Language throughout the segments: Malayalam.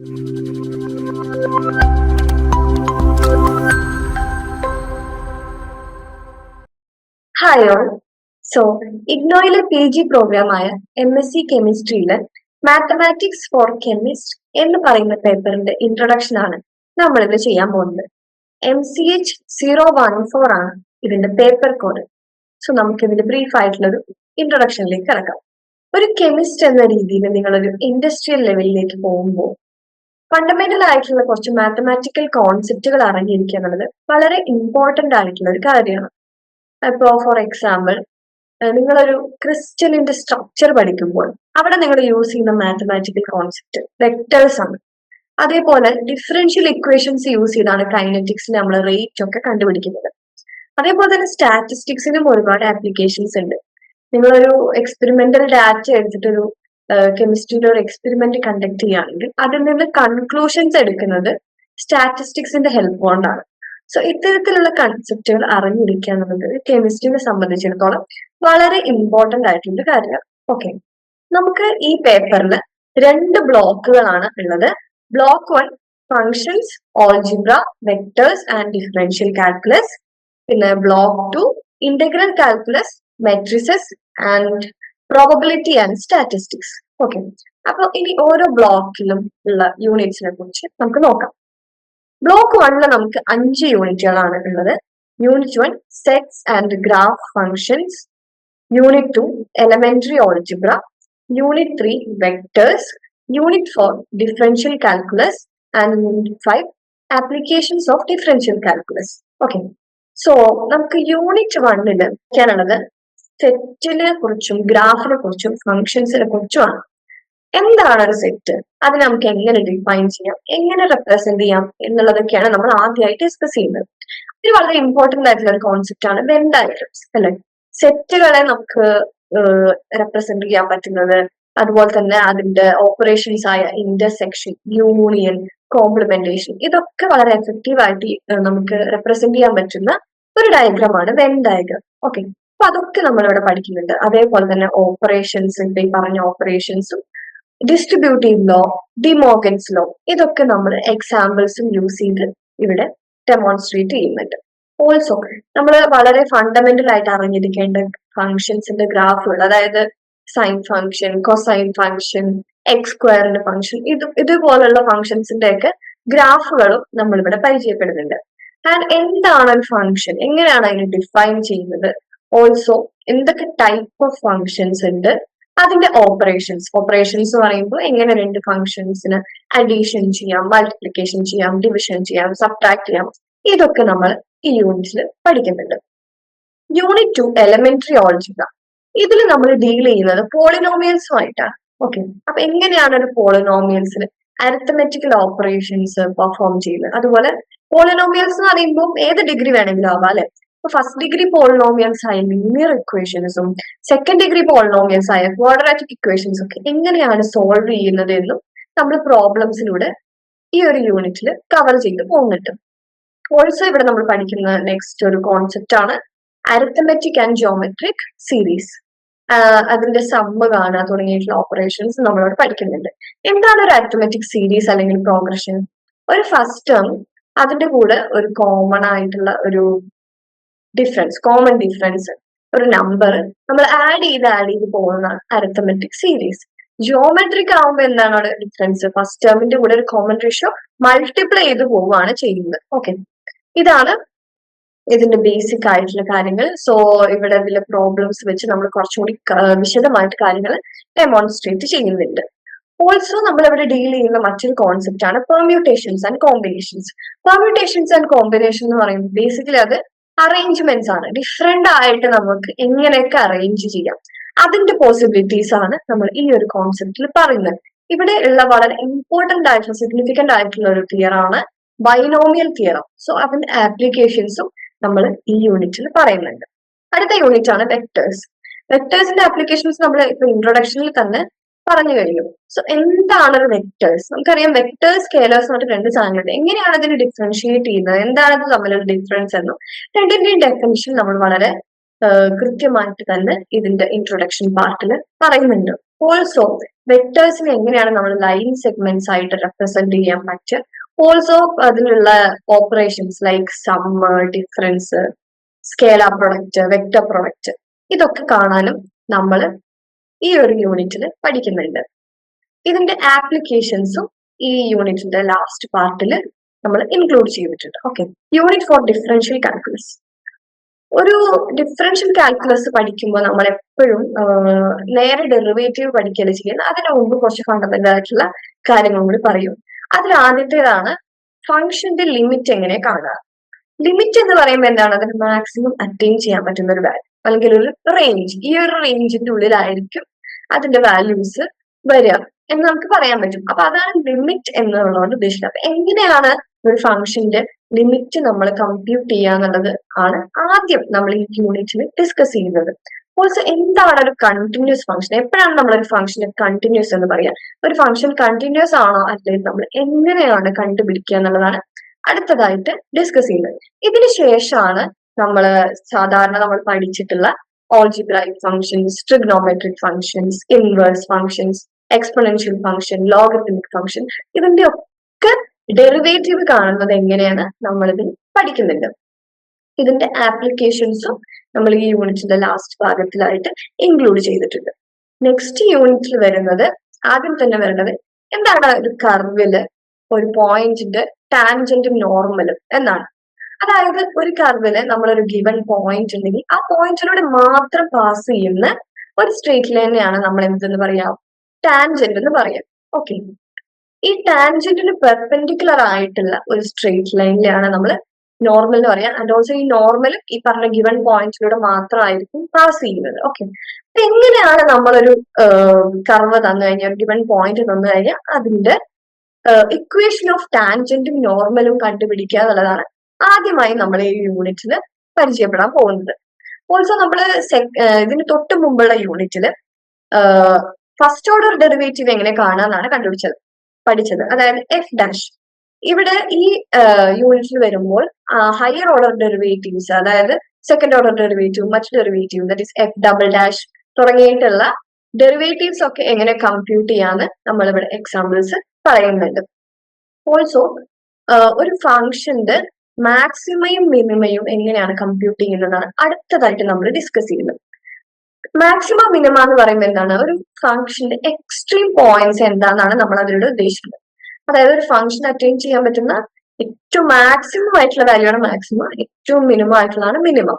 ഹായ് ഓൾ സോ ഇഗ്നോയിലെ പി ജി പ്രോഗ്രാമായ എം എസ് സി കെമിസ്ട്രിയിലെ മാത്തമാറ്റിക്സ് ഫോർ കെമിസ്റ്റ് എന്ന് പറയുന്ന പേപ്പറിന്റെ ഇൻട്രൊഡക്ഷൻ ആണ് നമ്മൾ ഇത് ചെയ്യാൻ പോകുന്നത്. M C H zero one four ആണ് ഇതിന്റെ പേപ്പർ കോഡ് സോ നമുക്ക് ഇതിന്റെ ബ്രീഫ് ആയിട്ടുള്ളൊരു ഇൻട്രൊഡക്ഷനിലേക്ക് കിടക്കാം. ഒരു കെമിസ്റ്റ് എന്ന രീതിയിൽ നിങ്ങളൊരു ഇൻഡസ്ട്രിയൽ ലെവലിലേക്ക് പോകുമ്പോൾ ഫണ്ടമെന്റൽ ആയിട്ടുള്ള കുറച്ച് മാത്തമാറ്റിക്കൽ കോൺസെപ്റ്റുകൾ അറിഞ്ഞിരിക്കുക എന്നുള്ളത് വളരെ ഇമ്പോർട്ടന്റ് ആയിട്ടുള്ള ഒരു കാര്യമാണ്. ഇപ്പോ ഫോർ എക്സാമ്പിൾ നിങ്ങളൊരു ക്രിസ്റ്റലിന്റെ സ്ട്രക്ചർ പഠിക്കുമ്പോൾ അവിടെ നിങ്ങൾ യൂസ് ചെയ്യുന്ന മാത്തമാറ്റിക്കൽ കോൺസെപ്റ്റ് വെക്ടേഴ്സ് ആണ്. അതേപോലെ ഡിഫറൻഷ്യൽ ഇക്വേഷൻസ് യൂസ് ചെയ്താണ് കൈനറ്റിക്സിൽ നമ്മൾ റേറ്റ് ഒക്കെ കണ്ടുപിടിക്കുന്നത്. അതേപോലെ തന്നെ സ്റ്റാറ്റിസ്റ്റിക്സിനും ഒരുപാട് ആപ്ലിക്കേഷൻസ് ഉണ്ട്. നിങ്ങളൊരു എക്സ്പെരിമെന്റൽ ഡാറ്റ എടുത്തിട്ടൊരു കെമിസ്ട്രിയിൽ ഒരു എക്സ്പെരിമെന്റ് കണ്ടക്ട് ചെയ്യുകയാണെങ്കിൽ അതിൽ നിന്ന് കൺക്ലൂഷൻസ് എടുക്കുന്നത് സ്റ്റാറ്റിസ്റ്റിക്സിന്റെ ഹെൽപ്പ് കൊണ്ടാണ്. സോ ഇത്തരത്തിലുള്ള കൺസെപ്റ്റുകൾ അറിഞ്ഞിരിക്കുക എന്നുള്ളത് കെമിസ്ട്രിനെ സംബന്ധിച്ചിടത്തോളം വളരെ ഇമ്പോർട്ടന്റ് ആയിട്ടുള്ള കാര്യമാണ്. ഓക്കെ നമുക്ക് ഈ പേപ്പറിൽ രണ്ട് ബ്ലോക്കുകളാണ് ഉള്ളത്. Block one functions algebra vectors and differential calculus പിന്നെ block two integral calculus matrices and probability and statistics okay അപ്പൊ ഇനി ഓരോ ബ്ലോക്കിലും ഉള്ള യൂണിറ്റ്സിനെ കുറിച്ച് നമുക്ക് നോക്കാം. ബ്ലോക്ക് വണ്ണിൽ നമുക്ക് അഞ്ച് യൂണിറ്റുകളാണ് ഉള്ളത്. Unit one sets and graph functions unit two elementary algebra unit three vectors unit four differential calculus and unit five applications of differential calculus okay so നമുക്ക് യൂണിറ്റ് വണ്ണിൽ ഒക്കെയാണുള്ളത് സെറ്റിനെ കുറിച്ചും ഗ്രാഫിനെ കുറിച്ചും ഫങ്ഷൻസിനെ കുറിച്ചുമാണ് എന്താണ് ഒരു സെറ്റ് അത് നമുക്ക് എങ്ങനെ ഡിഫൈൻ ചെയ്യാം? എങ്ങനെ റെപ്രസെന്റ് ചെയ്യാം? എന്നുള്ളതൊക്കെയാണ് നമ്മൾ ആദ്യമായിട്ട് ഡിസ്കസ് ചെയ്യുന്നത്. ഇത് വളരെ ഇമ്പോർട്ടന്റ് ആയിട്ടുള്ള ഒരു കോൺസെപ്റ്റ് ആണ്. വെൻ ഡയഗ്രംസ് അല്ലെ? സെറ്റുകളെ നമുക്ക് റെപ്രസെന്റ് ചെയ്യാൻ പറ്റുന്നത് അതുപോലെ തന്നെ അതിന്റെ ഓപ്പറേഷൻസ് ആയ ഇന്റർസെക്ഷൻ യൂണിയൻ കോംപ്ലിമെന്റേഷൻ ഇതൊക്കെ വളരെ എഫക്റ്റീവ് ആയിട്ട് നമുക്ക് റെപ്രസെന്റ് ചെയ്യാൻ പറ്റുന്ന ഒരു ഡയഗ്രമാണ് വെൻ ഡയഗ്രം ഓക്കെ അപ്പൊ അതൊക്കെ നമ്മളിവിടെ പഠിക്കുന്നുണ്ട്. അതേപോലെ തന്നെ ഓപ്പറേഷൻസ് ഇപ്പൊ ഈ പറഞ്ഞ ഓപ്പറേഷൻസും distributive law De Morgan's law ഇതൊക്കെ നമ്മൾ എക്സാമ്പിൾസും യൂസ് ചെയ്ത് ഇവിടെ ഡെമോൺസ്ട്രേറ്റ് ചെയ്യുന്നുണ്ട്. ഓൾസോ നമ്മൾ വളരെ ഫണ്ടമെന്റൽ ആയിട്ട് അറിഞ്ഞിരിക്കേണ്ട ഫങ്ഷൻസിന്റെ ഗ്രാഫുകൾ അതായത് sine function cosine function x സ്ക്വയറിന്റെ ഫങ്ഷൻ ഇത് ഇതുപോലുള്ള ഫങ്ഷൻസിന്റെ ഒക്കെ ഗ്രാഫുകളും നമ്മൾ ഇവിടെ പരിചയപ്പെടുന്നുണ്ട്. ആൻഡ് എന്താണ് ഒരു ഫങ്ഷൻ എങ്ങനെയാണ് അതിനെ ഡിഫൈൻ ചെയ്യുന്നത്? ഓൾസോ എന്തൊക്കെ ടൈപ്പ് ഓഫ് ഫങ്ഷൻസ് ഉണ്ട്? അതിന്റെ ഓപ്പറേഷൻസ് ഓപ്പറേഷൻസ് പറയുമ്പോൾ എങ്ങനെ രണ്ട് ഫങ്ഷൻസിന് അഡീഷൻ ചെയ്യാം മൾട്ടിപ്ലിക്കേഷൻ ചെയ്യാം ഡിവിഷൻ ചെയ്യാം സബ്ട്രാക്ട് ചെയ്യാം? ഇതൊക്കെ നമ്മൾ ഈ യൂണിറ്റിൽ പഠിക്കുന്നുണ്ട്. യൂണിറ്റ് ടു എലമെന്ററി ഓൾജിബ്ര ഇതിൽ നമ്മൾ ഡീൽ ചെയ്യുന്നത് പോളിനോമിയൽസുമായിട്ടാണ് ഓക്കെ അപ്പൊ എങ്ങനെയാണ് ഒരു പോളിനോമിയൽസിൽ അരിത്തമെറ്റിക്കൽ ഓപ്പറേഷൻസ് പെർഫോം ചെയ്യുന്നത്? അതുപോലെ പോളിനോമിയൽസ് എന്ന് പറയുമ്പോൾ ഏത് ഡിഗ്രി വേണമെങ്കിലും ആവാം അല്ലെ? ഫസ്റ്റ് ഡിഗ്രി പോളിനോമിയൽസ് ആയ ലീനിയർ ഇക്വേഷൻസും സെക്കൻഡ് ഡിഗ്രി പോളിനോമിയൽസ് ആയ ക്വാഡ്രാറ്റിക് ഇക്വേഷൻസ് ഒക്കെ എങ്ങനെയാണ് സോൾവ് ചെയ്യുന്നത് എന്നും നമ്മൾ പ്രോബ്ലംസിലൂടെ ഈ ഒരു യൂണിറ്റിൽ കവർ ചെയ്ത് പോകുന്നുണ്ട് ഓൾസോ ഇവിടെ നമ്മൾ പഠിക്കുന്ന നെക്സ്റ്റ് ഒരു കോൺസെപ്റ്റ് ആണ് അരിത്തമെറ്റിക് ആൻഡ് ജിയോമെട്രിക് സീരീസ് അതിന്റെ സമ്മ് കാണുക തുടങ്ങിയിട്ടുള്ള ഓപ്പറേഷൻസ് നമ്മളോട് പഠിക്കുന്നുണ്ട്. എന്താണ് ഒരു അരിത്തമെറ്റിക് സീരീസ് അല്ലെങ്കിൽ പ്രോഗ്രഷൻ ഒരു ഫസ്റ്റ് ടേം അതിന്റെ കൂടെ ഒരു കോമൺ ആയിട്ടുള്ള ഒരു ഡിഫറൻസ് കോമൺ ഡിഫറൻസ് ഒരു നമ്പർ നമ്മൾ ആഡ് ചെയ്ത് ആഡ് ചെയ്ത് പോകുന്ന അരിത്തമെറ്റിക് സീരീസ് ജിയോമെട്രിക് ആവുമ്പോൾ എന്താണ് അവിടെ ഡിഫറൻസ് ഫസ്റ്റ് ടേമിന്റെ കൂടെ ഒരു കോമൺ റേഷ്യോ മൾട്ടിപ്ലൈ ചെയ്ത് പോവുകയാണ് ചെയ്യുന്നത്. ഓക്കെ ഇതാണ് ഇതിന്റെ ബേസിക് ആയിട്ടുള്ള കാര്യങ്ങൾ. സോ ഇവിടെ ഇതിലെ പ്രോബ്ലംസ് വെച്ച് നമ്മൾ കുറച്ചുകൂടി വിശദമായിട്ട് കാര്യങ്ങൾ ഡെമോൺസ്ട്രേറ്റ് ചെയ്യുന്നുണ്ട്. ഓൾസോ നമ്മൾ ഇവിടെ ഡീൽ ചെയ്യുന്ന മറ്റൊരു കോൺസെപ്റ്റ് ആണ് permutations and combinations permutations and combination എന്ന് പറയുന്നത് ബേസിക്കലി അത് അറേഞ്ച്മെന്റ്സ് ആണ്. ഡിഫറെന്റ് ആയിട്ട് നമുക്ക് എങ്ങനെയൊക്കെ അറേഞ്ച് ചെയ്യാം. അതിന്റെ പോസിബിലിറ്റീസ് ആണ് നമ്മൾ ഈ ഒരു കോൺസെപ്റ്റിൽ പറയുന്നത്. ഇവിടെ ഉള്ള വളരെ ഇമ്പോർട്ടന്റ് ആയിട്ടുള്ള സിഗ്നിഫിക്കന്റ് ആയിട്ടുള്ള ഒരു ആണ് ബൈനോമിയൽ തിയറം സോ അതിന്റെ ആപ്ലിക്കേഷൻസും നമ്മൾ ഈ യൂണിറ്റിൽ പറയുന്നുണ്ട്. അടുത്ത യൂണിറ്റ് ആണ് വെക്ടേഴ്സ് വെക്ടേഴ്സിന്റെ ആപ്ലിക്കേഷൻസ് നമ്മൾ ഇപ്പൊ ഇൻട്രൊഡക്ഷനിൽ തന്നെ പറഞ്ഞു കഴിഞ്ഞു. സോ എന്താണ് ഒരു വെക്ടേഴ്സ് നമുക്കറിയാം വെക്ടേഴ്സ് സ്കേലേഴ്സ് എന്ന് പറഞ്ഞിട്ട് രണ്ട് സാധനങ്ങളുണ്ട്. എങ്ങനെയാണ് അതിനെ ഡിഫറൻഷിയേറ്റ് ചെയ്യുന്നത്? എന്താണ് അത് തമ്മിലൊരു ഡിഫറൻസ് എന്നും. രണ്ടിന്റെയും ഡെഫിനിഷൻ നമ്മൾ വളരെ കൃത്യമായിട്ട് തന്നെ ഇതിന്റെ ഇൻട്രൊഡക്ഷൻ പാർട്ടിൽ പറയുന്നുണ്ട്. ഓൾസോ വെക്ടേഴ്സിനെ എങ്ങനെയാണ് നമ്മൾ ലൈൻ സെഗ്മെന്റ്സ് ആയിട്ട് റെപ്രസെന്റ് ചെയ്യാൻ പറ്റുക ഓൾസോ അതിനുള്ള operations like sum difference scalar product vector product ഇതൊക്കെ കാണാനും നമ്മൾ ഈ ഒരു യൂണിറ്റിൽ പഠിക്കുന്നുണ്ട്. ഇതിന്റെ ആപ്ലിക്കേഷൻസും ഈ യൂണിറ്റിന്റെ ലാസ്റ്റ് പാർട്ടിൽ നമ്മൾ ഇൻക്ലൂഡ് ചെയ്തിട്ടുണ്ട്. Okay unit four differential calculus ഒരു ഡിഫറൻഷ്യൽ കാൽക്കുലസ് പഠിക്കുമ്പോൾ നമ്മൾ എപ്പോഴും നേരെ ഡെറിവേറ്റീവ് പഠിക്കുകയല്ല ചെയ്യുന്നത്? അതിന് മുമ്പ് കുറച്ച് ഫണ്ടമെന്റൽ ആയിട്ടുള്ള കാര്യങ്ങൾ കൂടി പറയും. അതിൽ ആദ്യത്തേതാണ് ഫംഗ്ഷന്റെ ലിമിറ്റ് എങ്ങനെ കാണുക? ലിമിറ്റ് എന്ന് പറയുമ്പോൾ എന്താണ്? അതിന് മാക്സിമം അറ്റൈൻ ചെയ്യാൻ പറ്റുന്ന ഒരു വാല്യൂ അല്ലെങ്കിൽ ഒരു റേഞ്ച് ഈ ഒരു റേഞ്ചിന്റെ ഉള്ളിലായിരിക്കും അതിന്റെ വാല്യൂസ് വരിക എന്ന് നമുക്ക് പറയാൻ പറ്റും. അപ്പൊ അതാണ് ലിമിറ്റ് എന്നുള്ളതുകൊണ്ട് ഉദ്ദേശിക്കുന്നത്. അപ്പൊ എങ്ങനെയാണ് ഒരു ഫംഗ്ഷന്റെ ലിമിറ്റ് നമ്മൾ കമ്പ്യൂട്ട് ചെയ്യുക എന്നുള്ളത് ആണ് ആദ്യം നമ്മൾ ഈ യൂണിറ്റിൽ ഡിസ്കസ് ചെയ്യുന്നത്. ഓൾസോ എന്താണ് ഒരു കണ്ടിന്യൂസ് ഫംഗ്ഷൻ എപ്പോഴാണ് നമ്മൾ ഒരു ഫംഗ്ഷന് കണ്ടിന്യൂസ് എന്ന് പറയാ? ഒരു ഫംഗ്ഷൻ കണ്ടിന്യൂസ് ആണോ? അല്ലെങ്കിൽ നമ്മൾ എങ്ങനെയാണ് കണ്ടുപിടിക്കുക എന്നുള്ളതാണ് അടുത്തതായിട്ട് ഡിസ്കസ് ചെയ്യുന്നത്. ഇതിന് ശേഷമാണ് നമ്മൾ സാധാരണ നമ്മൾ പഠിച്ചിട്ടുള്ള algebraic functions trigonometric functions inverse functions exponential function logarithmic function ഇതിന്റെ ഒക്കെ ഡെറിവേറ്റീവ് കാണുന്നത് എങ്ങനെയാണ് നമ്മളിതിൽ പഠിക്കുന്നുണ്ട്. ഇതിന്റെ ആപ്ലിക്കേഷൻസും നമ്മൾ ഈ യൂണിറ്റിന്റെ ലാസ്റ്റ് ഭാഗത്തിലായിട്ട് ഇൻക്ലൂഡ് ചെയ്തിട്ടുണ്ട്. നെക്സ്റ്റ് യൂണിറ്റിൽ വരുന്നത് ആദ്യം തന്നെ വരുന്നത് എന്താണ് ഒരു കർവിൽ ഒരു പോയിന്റിന്റെ ടാൻജന്റും നോർമലും എന്നാണ്. അതായത് ഒരു കർവിൽ നമ്മളൊരു ഗിവൻ പോയിന്റ് ഉണ്ടെങ്കിൽ ആ പോയിന്റിലൂടെ മാത്രം പാസ് ചെയ്യുന്ന ഒരു സ്ട്രേറ്റ് ലൈനെയാണ് നമ്മൾ എന്തെന്ന് പറയാം ടാൻജന്റ് എന്ന് പറയാം. ഓക്കെ ഈ ടാൻജന്റിന് പെർപെൻഡിക്കുലർ ആയിട്ടുള്ള ഒരു സ്ട്രേറ്റ് ലൈനിലാണ് നമ്മൾ നോർമൽ എന്ന് പറയാം. ആൻഡ് ഓൾസോ ഈ നോർമൽ ഈ പറഞ്ഞ ഗിവൺ പോയിന്റിലൂടെ മാത്രമായിരിക്കും പാസ് ചെയ്യുന്നത്. ഓക്കെ എങ്ങനെയാണ് നമ്മളൊരു കർവ് തന്നു കഴിഞ്ഞാൽ ഒരു ഗിവൺ പോയിന്റ് തന്നു കഴിഞ്ഞാൽ അതിന്റെ ഇക്വേഷൻ ഓഫ് ടാൻജന്റും നോർമലും കണ്ടുപിടിക്കുക എന്നുള്ളതാണ് ആദ്യമായി നമ്മൾ ഈ യൂണിറ്റിൽ പരിചയപ്പെടാൻ പോകുന്നത്. ഓൾസോ നമ്മൾ ഇതിന് തൊട്ട് മുമ്പുള്ള യൂണിറ്റിൽ ഫസ്റ്റ് ഓർഡർ ഡെറിവേറ്റീവ് എങ്ങനെ കാണാന്നാണ് കണ്ടുപിടിച്ചത് പഠിച്ചത്. അതായത് എഫ് ഡാഷ് ഇവിടെ ഈ യൂണിറ്റിൽ വരുമ്പോൾ ഹയർ ഓർഡർ ഡെറിവേറ്റീവ്സ് അതായത് സെക്കൻഡ് ഓർഡർ ഡെറിവേറ്റീവ് മറ്റ് derivative that is f double dash തുടങ്ങിയിട്ടുള്ള ഡെറിവേറ്റീവ്സ് ഒക്കെ എങ്ങനെ കമ്പ്യൂട്ട് ചെയ്യാന്ന് നമ്മളിവിടെ എക്സാമ്പിൾസ് പറയുന്നുണ്ട്. ഓൾസോ ഒരു ഫംഗ്ഷന്റെ മാക്സിമയും മിനിമയും എങ്ങനെയാണ് കമ്പ്യൂട്ട് ചെയ്യുന്നതാണ് അടുത്തതായിട്ട് നമ്മൾ ഡിസ്കസ് ചെയ്യുന്നത്. മാക്സിമം മിനിമ എന്ന് പറയുമ്പോൾ എന്താണ്? ഒരു ഫംഗ്ഷന്റെ എക്സ്ട്രീം പോയിന്റ്സ് എന്താണെന്നാണ് നമ്മൾ അതിലൂടെ ഉദ്ദേശിക്കുന്നത്. അതായത് ഒരു ഫംഗ്ഷൻ അറ്റൈൻ ചെയ്യാൻ പറ്റുന്ന ഏറ്റവും മാക്സിമം ആയിട്ടുള്ള വാല്യൂ ആണ് മാക്സിമം ഏറ്റവും മിനിമം ആയിട്ടുള്ളതാണ് മിനിമം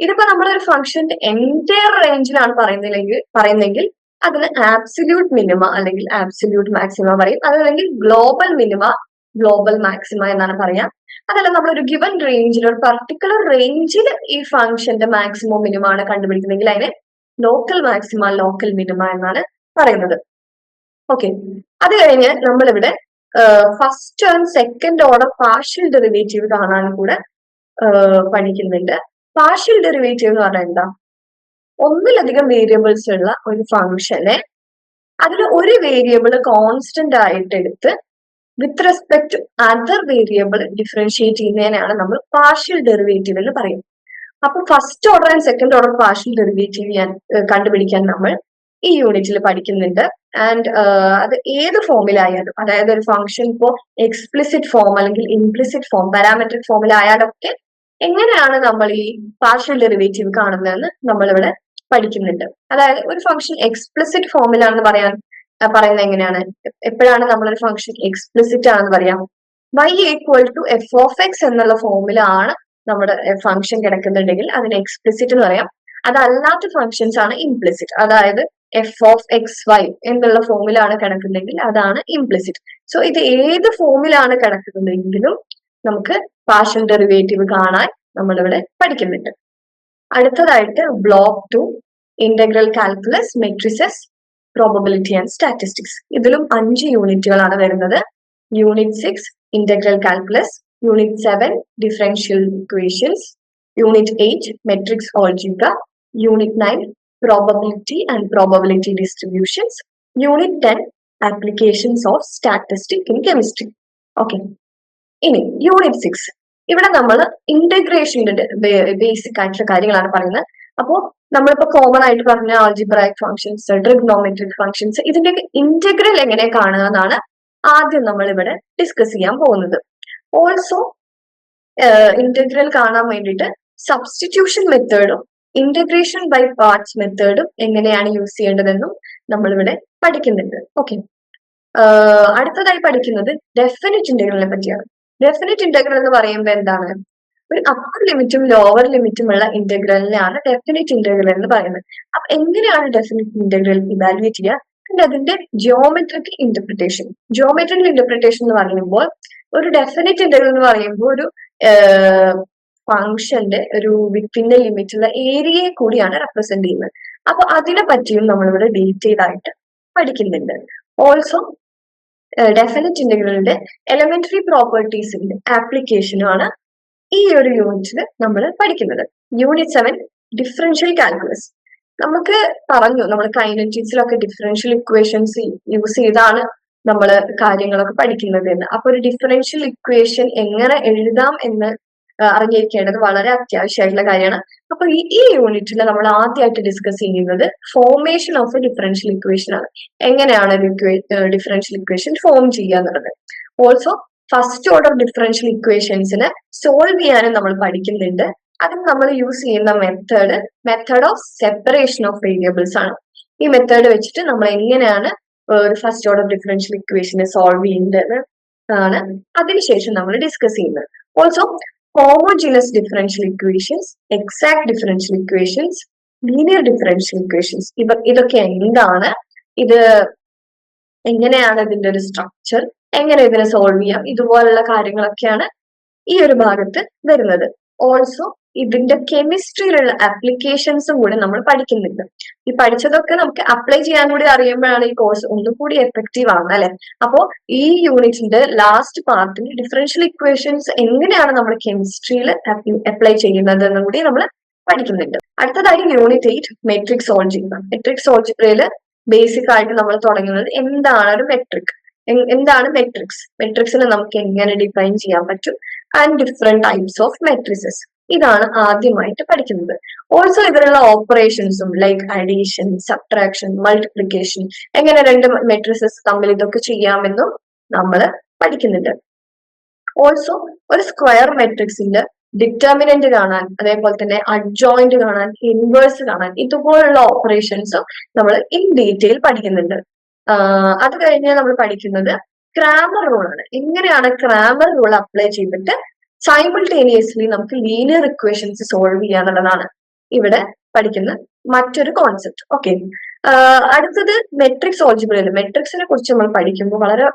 ഇതിപ്പോ നമ്മളൊരു ഫംഗ്ഷന്റെ എന്റയർ റേഞ്ചിലാണ് പറയുന്നില്ലെങ്കിൽ പറയുന്നെങ്കിൽ അതിന് ആബ്സല്യൂട്ട് മിനിമ അല്ലെങ്കിൽ ആബ്സല്യൂട്ട് മാക്സിമ പറയും. അതല്ലെങ്കിൽ ഗ്ലോബൽ മിനിമ ഗ്ലോബൽ മാക്സിമ എന്നാണ് പറയാം. അതല്ല നമ്മൾ ഒരു ഗിവൻ റേഞ്ചിൽ ഒരു പർട്ടിക്കുലർ റേഞ്ചിൽ ഈ ഫംഗ്ഷന്റെ മാക്സിമം മിനിമ ആണ് കണ്ടുപിടിക്കുന്നെങ്കിൽ അതിനെ ലോക്കൽ മാക്സിമ ലോക്കൽ മിനിമ എന്നാണ് പറയുന്നത്. ഓക്കെ അത് കഴിഞ്ഞ് നമ്മളിവിടെ first and second order partial derivative കാണാൻ കൂടെ പഠിക്കുന്നുണ്ട്. പാർഷ്യൽ ഡെറിവേറ്റീവ് എന്ന് പറഞ്ഞാൽ എന്താ? ഒന്നിലധികം വേരിയബിൾസ് ഉള്ള ഒരു ഫംഗ്ഷനെ അതിൽ ഒരു വേരിയബിൾ കോൺസ്റ്റന്റ് ആയിട്ട് എടുത്ത് with respect to other variable differentiate ചെയ്യുന്നതിനാണ് നമ്മൾ പാർഷ്യൽ ഡെറിവേറ്റീവ് എന്ന് പറയും അപ്പൊ first order and second order partial derivative ഞാൻ കണ്ടുപിടിക്കാൻ നമ്മൾ ഈ യൂണിറ്റിൽ പഠിക്കുന്നുണ്ട്. ആൻഡ് അത് ഏത് ഫോമിലായാലും അതായത് ഒരു ഫംഗ്ഷൻ ഇപ്പോ എക്സ്പ്ലിസിറ്റ് ഫോം അല്ലെങ്കിൽ ഇംപ്ലിസിറ്റ് ഫോം പാരാമെട്രിക് ഫോമിലായാലൊക്കെ എങ്ങനെയാണ് നമ്മൾ ഈ പാർഷ്യൽ ഡെറിവേറ്റീവ് കാണുന്നതെന്ന് നമ്മളിവിടെ പഠിക്കുന്നുണ്ട്. അതായത് ഒരു ഫംഗ്ഷൻ എക്സ്പ്ലിസിറ്റ് ഫോമിലാണെന്ന് പറയാൻ പറയുന്നത് എങ്ങനെയാണ്? എപ്പോഴാണ് നമ്മളൊരു ഫംഗ്ഷൻ എക്സ്പ്ലിസിറ്റ് ആണെന്ന് പറയാം? y equal to f of x എന്നുള്ള ഫോമിലാണ് നമ്മുടെ ഫംഗ്ഷൻ കിടക്കുന്നുണ്ടെങ്കിൽ അതിന് എക്സ്പ്ലിസിറ്റ് എന്ന് പറയാം. അതല്ലാത്ത ഫംഗ്ഷൻസ് ആണ് ഇംപ്ലിസിറ്റ് അതായത് എഫ് ഓഫ് എക്സ് വൈ എന്നുള്ള ഫോമിലാണ് കിടക്കുന്നെങ്കിൽ അതാണ് ഇംപ്ലിസിറ്റ് സോ ഇത് ഏത് ഫോമിലാണ് കിടക്കുന്നതെങ്കിലും നമുക്ക് പാഷൻ ഡെറിവേറ്റീവ് കാണാൻ നമ്മളിവിടെ പഠിക്കുന്നുണ്ട്. അടുത്തതായിട്ട് block two integral calculus matrices probability and statistics ഇതിലും അഞ്ച് യൂണിറ്റുകളാണ് വരുന്നത്. Unit six integral calculus unit seven differential equations unit eight matrix algebra unit nine probability and probability distributions. Unit 10 applications of statistic in chemistry. Okay. ഇനി യൂണിറ്റ് സിക്സ് ഇവിടെ നമ്മൾ ഇന്റഗ്രേഷന്റെ ബേസിക് ആയിട്ടുള്ള കാര്യങ്ങളാണ് പറയുന്നത്. അപ്പോ നമ്മളിപ്പോ കോമൺ ആയിട്ട് പറഞ്ഞ ആൾജിബ്രായിക് ഫംഗ്ഷൻസ് ട്രിഗ്നോമെട്രിക് ഫംഗ്ഷൻസ് ഇതിന്റെയൊക്കെ ഇന്റഗ്രൽ എങ്ങനെ കാണുക എന്നാണ് ആദ്യം നമ്മൾ ഇവിടെ ഡിസ്കസ് ചെയ്യാൻ പോകുന്നത്. ഓൾസോ ഇന്റഗ്രൽ കാണാൻ വേണ്ടിയിട്ട് സബ്സ്റ്റിറ്റ്യൂഷൻ മെത്തേഡും ഇന്റഗ്രേഷൻ ബൈ പാർട്സ് മെത്തേഡും എങ്ങനെയാണ് യൂസ് ചെയ്യേണ്ടതെന്നും നമ്മളിവിടെ പഠിക്കുന്നുണ്ട്. ഓക്കെ അടുത്തതായി പഠിക്കുന്നത് ഡെഫിനിറ്റ് ഇന്റഗ്രലിനെ പറ്റിയാണ്. ഡെഫിനിറ്റ് ഇന്റഗ്രൽ എന്ന് പറയുമ്പോൾ എന്താണ്? ഒരു അപ്പർ ലിമിറ്റും ലോവർ ലിമിറ്റും ഉള്ള ഇന്റഗ്രലിനെയാണ് ഡെഫിനിറ്റ് ഇന്റഗ്രൽ എന്ന് പറയുന്നത്. അപ്പൊ എങ്ങനെയാണ് ഡെഫിനിറ്റ് ഇന്റഗ്രൽ ഇവാലുവേറ്റ് ചെയ്യുക? പിന്നെ അതിന്റെ ജിയോമെട്രിക്കൽ ഇന്റർപ്രിട്ടേഷൻ ജിയോമെട്രിക്കൽ ഇന്റർപ്രിട്ടേഷൻ എന്ന് പറയുമ്പോൾ ഒരു ഡെഫിനിറ്റ് ഇന്റഗ്രൽ എന്ന് പറയുമ്പോൾ ഒരു ഫംഗ്ഷന്റെ ഒരു വിത്തിന്റെ ലിമിറ്റുള്ള ഏരിയയെ കൂടിയാണ് റെപ്രസെന്റ് ചെയ്യുന്നത്. അപ്പൊ അതിനെ പറ്റിയും നമ്മളിവിടെ ഡീറ്റെയിൽ ആയിട്ട് പഠിക്കുന്നുണ്ട്. ഓൾസോ ഡെഫിനറ്റ് ഇന്റഗ്രലിന്റെ എലമെന്ററി പ്രോപ്പർട്ടീസിന്റെ ആപ്ലിക്കേഷനുമാണ് ഈ ഒരു യൂണിറ്റിൽ നമ്മൾ പഠിക്കുന്നത്. യൂണിറ്റ് സെവൻ ഡിഫറൻഷ്യൽ കാൽക്കുലസ് നമുക്ക് പറഞ്ഞു നമ്മൾ കൈനറ്റിക്സിലൊക്കെ ഡിഫറൻഷ്യൽ ഇക്വേഷൻസ് യൂസ് ചെയ്താണ് നമ്മൾ കാര്യങ്ങളൊക്കെ പഠിക്കുന്നത് എന്ന്. അപ്പൊ ഒരു ഡിഫറൻഷ്യൽ ഇക്വേഷൻ എങ്ങനെ എഴുതാം എന്ന് അറിഞ്ഞിരിക്കേണ്ടത് വളരെ അത്യാവശ്യമായിട്ടുള്ള കാര്യമാണ്. അപ്പൊ ഈ യൂണിറ്റിൽ നമ്മൾ ആദ്യമായിട്ട് ഡിസ്കസ് ചെയ്യുന്നത് formation of a differential equation ആണ്. എങ്ങനെയാണ് ഒരു ഡിഫറൻഷ്യൽ ഇക്വേഷൻ ഫോം ചെയ്യുക എന്നുള്ളത്. ഓൾസോ ഫസ്റ്റ് ഓർഡർ ഡിഫറൻഷ്യൽ ഇക്വേഷൻസിന് സോൾവ് ചെയ്യാനും നമ്മൾ പഠിക്കുന്നുണ്ട്. അതിന് നമ്മൾ യൂസ് ചെയ്യുന്ന method method of separation of variables ആണ്. ഈ മെത്തേഡ് വെച്ചിട്ട് നമ്മൾ എങ്ങനെയാണ് ഒരു ഫസ്റ്റ് ഓർഡർ ഡിഫറൻഷ്യൽ ഇക്വേഷനെ സോൾവ് ചെയ്യേണ്ടത് ആണ് അതിനുശേഷം നമ്മൾ ഡിസ്കസ് ചെയ്യുന്നത്. Also homogeneous differential equations exact differential equations linear differential equations ഇവ ഇതൊക്കെ എന്താണ്? ഇത് എങ്ങനെയാണ് ഇതിന്റെ ഒരു സ്ട്രക്ചർ എങ്ങനെ ഇതിനെ സോൾവ് ചെയ്യാം? ഇതുപോലുള്ള കാര്യങ്ങളൊക്കെയാണ് ഈ ഒരു ഭാഗത്ത് വരുന്നത്. ഓൾസോ ഇതിന്റെ കെമിസ്ട്രിയിലുള്ള ആപ്ലിക്കേഷൻസും കൂടി നമ്മൾ പഠിക്കുന്നുണ്ട്. ഈ പഠിച്ചതൊക്കെ നമുക്ക് അപ്ലൈ ചെയ്യാൻ കൂടി അറിയുമ്പോഴാണ് ഈ കോഴ്സ് ഒന്നും കൂടി എഫക്റ്റീവ് ആവുന്നത് അല്ലെ? അപ്പോ ഈ യൂണിറ്റിന്റെ ലാസ്റ്റ് പാർട്ടിൽ ഡിഫറൻഷ്യൽ ഇക്വേഷൻസ് എങ്ങനെയാണ് നമ്മൾ കെമിസ്ട്രിയിൽ അപ്ലൈ ചെയ്യുന്നത് എന്നും കൂടി നമ്മൾ പഠിക്കുന്നുണ്ട്. അടുത്തതായി unit eight matrix algebra matrix സോൾജിബ്രയിൽ basic ആയിട്ട് നമ്മൾ തുടങ്ങുന്നത് എന്താണ് ഒരു മെട്രിക് എന്താണ് മെട്രിക്സ് മെട്രിക്സിനെ നമുക്ക് എങ്ങനെ ഡിഫൈൻ ചെയ്യാൻ പറ്റും? And different types of matrices ഇതാണ് ആദ്യമായിട്ട് പഠിക്കുന്നത്. ഓൾസോ ഇതിലുള്ള ഓപ്പറേഷൻസും ലൈക്ക് അഡീഷൻ സബ്ട്രാക്ഷൻ മൾട്ടിപ്ലിക്കേഷൻ എങ്ങനെ രണ്ട് മെട്രിസസ് തമ്മിൽ ഇതൊക്കെ ചെയ്യാമെന്നും നമ്മൾ പഠിക്കുന്നുണ്ട്. ഓൾസോ ഒരു സ്ക്വയർ മെട്രിക്സിന്റെ ഡിറ്റർമിനന്റ് കാണാൻ അതേപോലെ തന്നെ അഡ്ജോയിന്റ് കാണാൻ ഇൻവേഴ്സ് കാണാൻ ഇതുപോലുള്ള ഓപ്പറേഷൻസും നമ്മൾ ഇൻ ഡീറ്റെയിൽ പഠിക്കുന്നുണ്ട്. അത് കഴിഞ്ഞ് നമ്മൾ പഠിക്കുന്നത് ക്രാമർ റൂൾ ആണ്. എങ്ങനെയാണ് ക്രാമർ റൂൾ അപ്ലൈ ചെയ്തിട്ട് സൈമിൾട്ടേനിയസ്ലി നമുക്ക് ലീനിയർ ഇക്വേഷൻസ് സോൾവ് ചെയ്യാന്നുള്ളതാണ് ഇവിടെ പഠിക്കുന്ന മറ്റൊരു കോൺസെപ്റ്റ് ഓക്കെ അടുത്തത് മെട്രിക്സ് ഓൾജിബ്രയിൽ മെട്രിക്സിനെ കുറിച്ച് നമ്മൾ പഠിക്കുമ്പോൾ വളരെ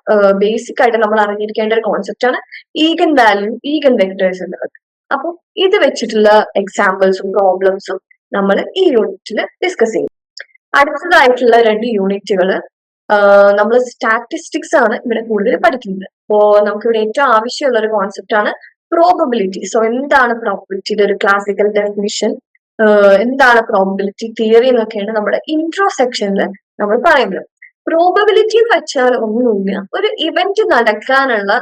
ബേസിക് ആയിട്ട് നമ്മൾ അറിഞ്ഞിരിക്കേണ്ട ഒരു കോൺസെപ്റ്റ് ആണ് ഈഗൻ വാല്യൂ ഈഗൻ വെക്ടേഴ്സ് എന്നുള്ളത്. അപ്പോൾ ഇത് വെച്ചിട്ടുള്ള എക്സാമ്പിൾസും പ്രോബ്ലംസും നമ്മൾ ഈ യൂണിറ്റിൽ ഡിസ്കസ് ചെയ്യും. അടുത്തതായിട്ടുള്ള രണ്ട് യൂണിറ്റുകൾ നമ്മൾ സ്റ്റാറ്റിസ്റ്റിക്സ് ആണ് ഇവിടെ കൂടുതൽ പഠിക്കുന്നത്. അപ്പോ നമുക്ക് ഇവിടെ ഏറ്റവും ആവശ്യമുള്ള ഒരു കോൺസെപ്റ്റ് ആണ് പ്രോബബിലിറ്റി സോ എന്താണ് പ്രോബബിലിറ്റിയുടെ ഒരു ക്ലാസിക്കൽ ഡെഫിനിഷൻ എന്താണ് പ്രോബബിലിറ്റി തിയറി എന്നൊക്കെയാണ് നമ്മുടെ ഇൻട്രോ സെക്ഷനിൽ നമ്മൾ പറയുന്നത്. പ്രോബബിലിറ്റി എന്ന് വെച്ചാൽ ഒന്നുമില്ല. ഒരു ഇവന്റ് നടക്കാനുള്ള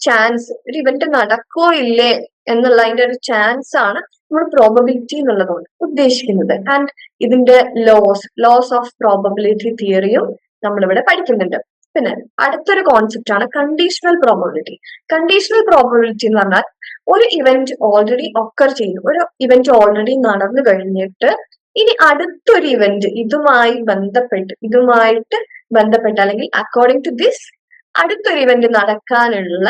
ചാൻസ് ഒരു ഇവന്റ് നടക്കോ ഇല്ലേ എന്നുള്ള അതിന്റെ ഒരു ചാൻസ് ആണ് നമ്മൾ പ്രോബബിലിറ്റി എന്നുള്ളതുകൊണ്ട് ഉദ്ദേശിക്കുന്നത്. ആൻഡ് ഇതിന്റെ ലോസ് ലോസ് ഓഫ് പ്രോബബിലിറ്റി തിയറിയും നമ്മളിവിടെ പഠിക്കുന്നുണ്ട്. പിന്നെ അടുത്തൊരു കോൺസെപ്റ്റ് ആണ് കണ്ടീഷണൽ പ്രോബബിലിറ്റി കണ്ടീഷണൽ പ്രോബബിലിറ്റി എന്ന് പറഞ്ഞാൽ ഒരു ഇവന്റ് ഓൾറെഡി ഒക്കർ ചെയ്തു ഒരു ഇവന്റ് ഓൾറെഡി നടന്നു കഴിഞ്ഞിട്ട് ഇനി അടുത്തൊരു ഇവന്റ് ഇതുമായി ബന്ധപ്പെട്ട് ഇതുമായിട്ട് ബന്ധപ്പെട്ട് അല്ലെങ്കിൽ അക്കോർഡിംഗ് ടു ദിസ് അടുത്തൊരു ഇവന്റ് നടക്കാനുള്ള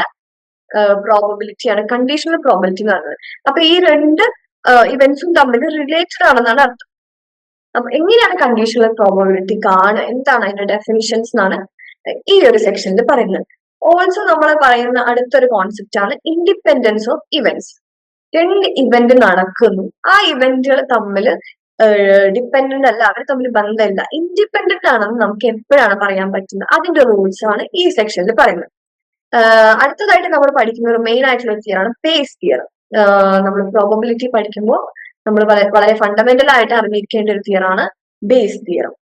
പ്രോബബിലിറ്റിയാണ് കണ്ടീഷണൽ പ്രോബബിലിറ്റി എന്ന് പറയുന്നത് അപ്പൊ ഈ രണ്ട് ഇവന്റ്സും തമ്മിൽ റിലേറ്റഡ് ആണെന്നാണ് അർത്ഥം. അപ്പൊ എങ്ങനെയാണ് കണ്ടീഷണൽ പ്രോബബിലിറ്റി കാണുക? എന്താണ് അതിന്റെ ഡെഫിനിഷൻസ് എന്നാണ് ഈ ഒരു സെക്ഷനിൽ പറയുന്നത്. ഓൾസോ നമ്മൾ പറയുന്ന അടുത്തൊരു കോൺസെപ്റ്റ് ആണ് ഇൻഡിപെൻഡൻസ് ഓഫ് ഇവന്റ്സ് രണ്ട് ഇവന്റ് നടക്കുന്നു. ആ ഇവന്റുകൾ തമ്മിൽ ഡിപ്പെൻഡന്റ് അല്ല അവർ തമ്മിൽ ബന്ധമില്ല. ഇൻഡിപെൻഡന്റ് ആണെന്ന് നമുക്ക് എപ്പോഴാണ് പറയാൻ പറ്റുന്നത്? അതിന്റെ റൂൾസ് ആണ് ഈ സെക്ഷനിൽ പറയുന്നത്. അടുത്തതായിട്ട് നമ്മൾ പഠിക്കുന്ന ഒരു മെയിൻ ആയിട്ടുള്ള തിയറാണ് പേസ് തിയർ നമ്മൾ പ്രോബബിലിറ്റി പഠിക്കുമ്പോൾ നമ്മൾ വളരെ ഫണ്ടമെന്റൽ ആയിട്ട് അറിഞ്ഞിരിക്കേണ്ട ഒരു തിയറാണ് Bayes theorem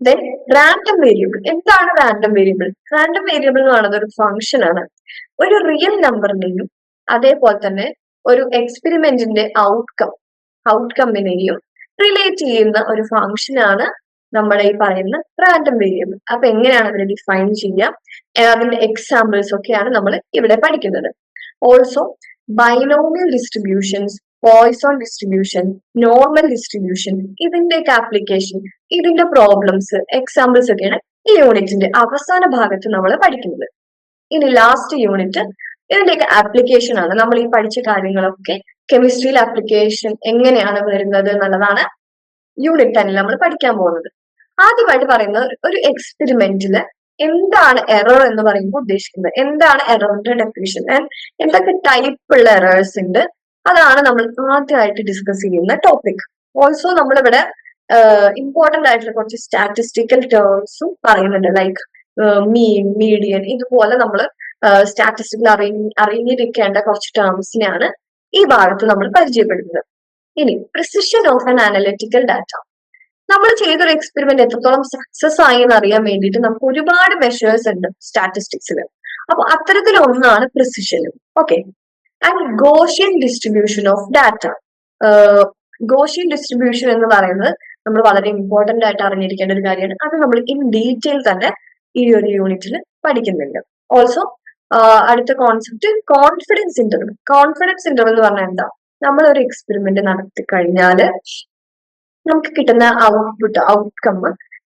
then random variable എന്താണ് റാൻഡം വേരിയബിൾ റാൻഡം വേരിയബിൾ എന്ന് പറയുന്നത് ഒരു ഫംഗ്ഷൻ ആണ്. ഒരു റിയൽ നമ്പറിനെയും അതേപോലെ തന്നെ ഒരു എക്സ്പെരിമെന്റിന്റെ ഔട്ട്കം ഔട്ട്കമ്മിനെയും റിലേറ്റ് ചെയ്യുന്ന ഒരു ഫംഗ്ഷൻ ആണ് നമ്മുടെ ഈ പറയുന്ന റാൻഡം വേരിയബിൾ അപ്പൊ എങ്ങനെയാണ് അതിനെ ഡിഫൈൻ ചെയ്യുക അതിന്റെ എക്സാമ്പിൾസ് ഒക്കെയാണ് നമ്മൾ ഇവിടെ പഠിക്കുന്നത്. Also binomial distributions Poisson distribution normal distribution ഇതിന്റെയൊക്കെ ആപ്ലിക്കേഷൻ ഇതിന്റെ പ്രോബ്ലംസ് എക്സാമ്പിൾസ് ഒക്കെയാണ് ഈ യൂണിറ്റിന്റെ അവസാന ഭാഗത്ത് നമ്മൾ പഠിക്കുന്നത്. ഇനി ലാസ്റ്റ് യൂണിറ്റ് ഇതിന്റെയൊക്കെ ആപ്ലിക്കേഷൻ ആണ്. നമ്മൾ ഈ പഠിച്ച കാര്യങ്ങളൊക്കെ കെമിസ്ട്രിയിൽ ആപ്ലിക്കേഷൻ എങ്ങനെയാണ് വരുന്നത് എന്നുള്ളതാണ് യൂണിറ്റ് തന്നെ നമ്മൾ പഠിക്കാൻ പോകുന്നത്. ആദ്യമായിട്ട് പറയുന്നത് ഒരു എക്സ്പെരിമെന്റിൽ എന്താണ് എറർ എന്ന് പറയുമ്പോൾ ഉദ്ദേശിക്കുന്നത്. എന്താണ് എററിന്റെ ഡെഫിനിഷൻ എന്തൊക്കെ ടൈപ്പ് ഉള്ള എറേഴ്സ് ഉണ്ട്? അതാണ് നമ്മൾ ആദ്യമായിട്ട് ഡിസ്കസ് ചെയ്യുന്ന ടോപ്പിക് ഓൾസോ നമ്മളിവിടെ ഇമ്പോർട്ടന്റ് ആയിട്ടുള്ള കുറച്ച് സ്റ്റാറ്റിസ്റ്റിക്കൽ ടേംസും പറയുന്നുണ്ട്. ലൈക്ക് മീൻ മീഡിയൻ ഇതുപോലെ നമ്മൾ സ്റ്റാറ്റിസ്റ്റിക്കൽ അറി അറിഞ്ഞിരിക്കേണ്ട കുറച്ച് ടേംസിനെയാണ് ഈ ഭാഗത്ത് നമ്മൾ പരിചയപ്പെടുന്നത്. ഇനി precision of an analytical data നമ്മൾ ചെയ്തൊരു എക്സ്പെരിമെന്റ് എത്രത്തോളം സക്സസ് ആയി എന്ന് അറിയാൻ വേണ്ടിയിട്ട് നമുക്ക് ഒരുപാട് മെഷേഴ്സ് ഉണ്ട് സ്റ്റാറ്റിസ്റ്റിക്സിൽ അപ്പൊ അത്തരത്തിലൊന്നാണ് പ്രിസിഷനും okay and Gaussian distribution of data Gaussian distribution എന്ന് പറയുന്നത് നമ്മൾ വളരെ ഇമ്പോർട്ടന്റ് ആയിട്ട് അറിഞ്ഞിരിക്കേണ്ട ഒരു കാര്യമാണ്. അത് നമ്മൾ ഇൻ ഡീറ്റെയിൽ തന്നെ ഈ ഒരു യൂണിറ്റിൽ പഠിക്കുന്നുണ്ട്. ഓൾസോ അടുത്ത concept confidence interval confidence interval എന്ന് പറഞ്ഞാൽ എന്താ? നമ്മൾ ഒരു എക്സ്പെരിമെന്റ് നടത്തി കഴിഞ്ഞാൽ നമുക്ക് കിട്ടുന്ന ഔട്ട്പുട്ട് ഔട്ട്കം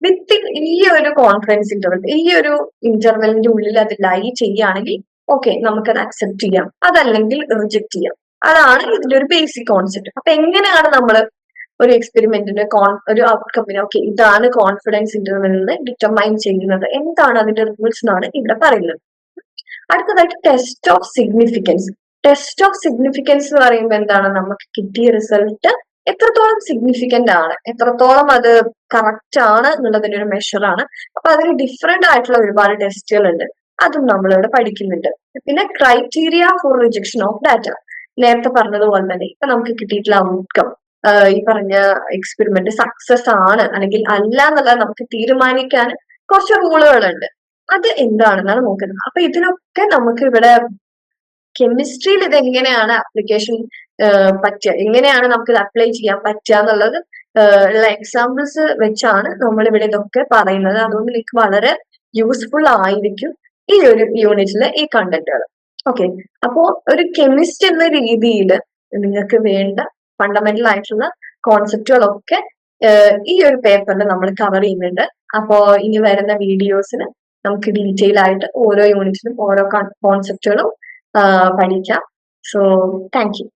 വിത്തിൻ ഈ ഒരു കോൺഫിഡൻസ് ഇന്റർവൽ ഈ ഒരു ഇന്റർവെലിന്റെ ഉള്ളിൽ അത് ലൈ ചെയ്യുകയാണെങ്കിൽ ഓക്കെ നമുക്കത് അക്സെപ്റ്റ് ചെയ്യാം. അതല്ലെങ്കിൽ റിജക്റ്റ് ചെയ്യാം. അതാണ് ഇതിന്റെ ഒരു ബേസിക് കോൺസെപ്റ്റ് അപ്പൊ എങ്ങനെയാണ് നമ്മൾ ഒരു എക്സ്പെരിമെന്റിന്റെ കോൺ ഒരു ഔട്ട്കമ്മിനെ ഓക്കെ ഇതാണ് കോൺഫിഡൻസ് ഇന്റർവെലിന് ഡിറ്റർമൈൻ ചെയ്യുന്നത്. എന്താണ് അതിന്റെ റൂൾസ് എന്നാണ് ഇവിടെ പറയുന്നത്. അടുത്തതായിട്ട് test of significance test of significance എന്ന് പറയുമ്പോൾ എന്താണ്? നമുക്ക് കിട്ടിയ റിസൾട്ട് എത്രത്തോളം സിഗ്നിഫിക്കന്റ് ആണ്? എത്രത്തോളം അത് കറക്റ്റ് ആണ് എന്നുള്ളതിന്റെ ഒരു മെഷർ ആണ്. അപ്പൊ അതിന് ഡിഫറെന്റ് ആയിട്ടുള്ള ഒരുപാട് ടെസ്റ്റുകൾ ഉണ്ട് അതും നമ്മളിവിടെ പഠിക്കുന്നുണ്ട്. പിന്നെ criteria for rejection of data നേരത്തെ പറഞ്ഞതുപോലെ തന്നെ ഇപ്പൊ നമുക്ക് കിട്ടിയിട്ടുള്ള ഔട്ട്കം ഈ പറഞ്ഞ എക്സ്പെരിമെന്റ് സക്സസ് ആണ് അല്ലെങ്കിൽ അല്ല എന്നുള്ളത് നമുക്ക് തീരുമാനിക്കാൻ കുറച്ച് റൂളുകളുണ്ട് അത് എന്താണെന്നാണ് നോക്കുന്നത്. അപ്പൊ ഇതിനൊക്കെ നമുക്ക് ഇവിടെ കെമിസ്ട്രിയിൽ ഇത് എങ്ങനെയാണ് അപ്ലിക്കേഷൻ പറ്റുക? എങ്ങനെയാണ് നമുക്ക് ഇത് അപ്ലൈ ചെയ്യാൻ പറ്റുക എന്നുള്ളത് ഉള്ള എക്സാമ്പിൾസ് വെച്ചാണ് നമ്മൾ ഇവിടെ ഇതൊക്കെ പറയുന്നത്. അതുകൊണ്ട് എനിക്ക് വളരെ യൂസ്ഫുൾ ആയിരിക്കും. ഈ ഒരു യൂണിറ്റിലെ ഈ കണ്ടന്റുകൾ ഓക്കെ അപ്പോ ഒരു കെമിസ്റ്റ് എന്ന രീതിയിൽ നിങ്ങൾക്ക് വേണ്ട ഫണ്ടമെന്റൽ ആയിട്ടുള്ള കോൺസെപ്റ്റുകളൊക്കെ ഈ ഒരു പേപ്പറിൽ നമ്മൾ കവർ ചെയ്യുന്നുണ്ട്. അപ്പോ ഇനി വരുന്ന വീഡിയോസിന് നമുക്ക് ഡീറ്റെയിൽ ആയിട്ട് ഓരോ യൂണിറ്റിനും ഓരോ കോൺസെപ്റ്റുകളും പഠിക്കാം. So thank you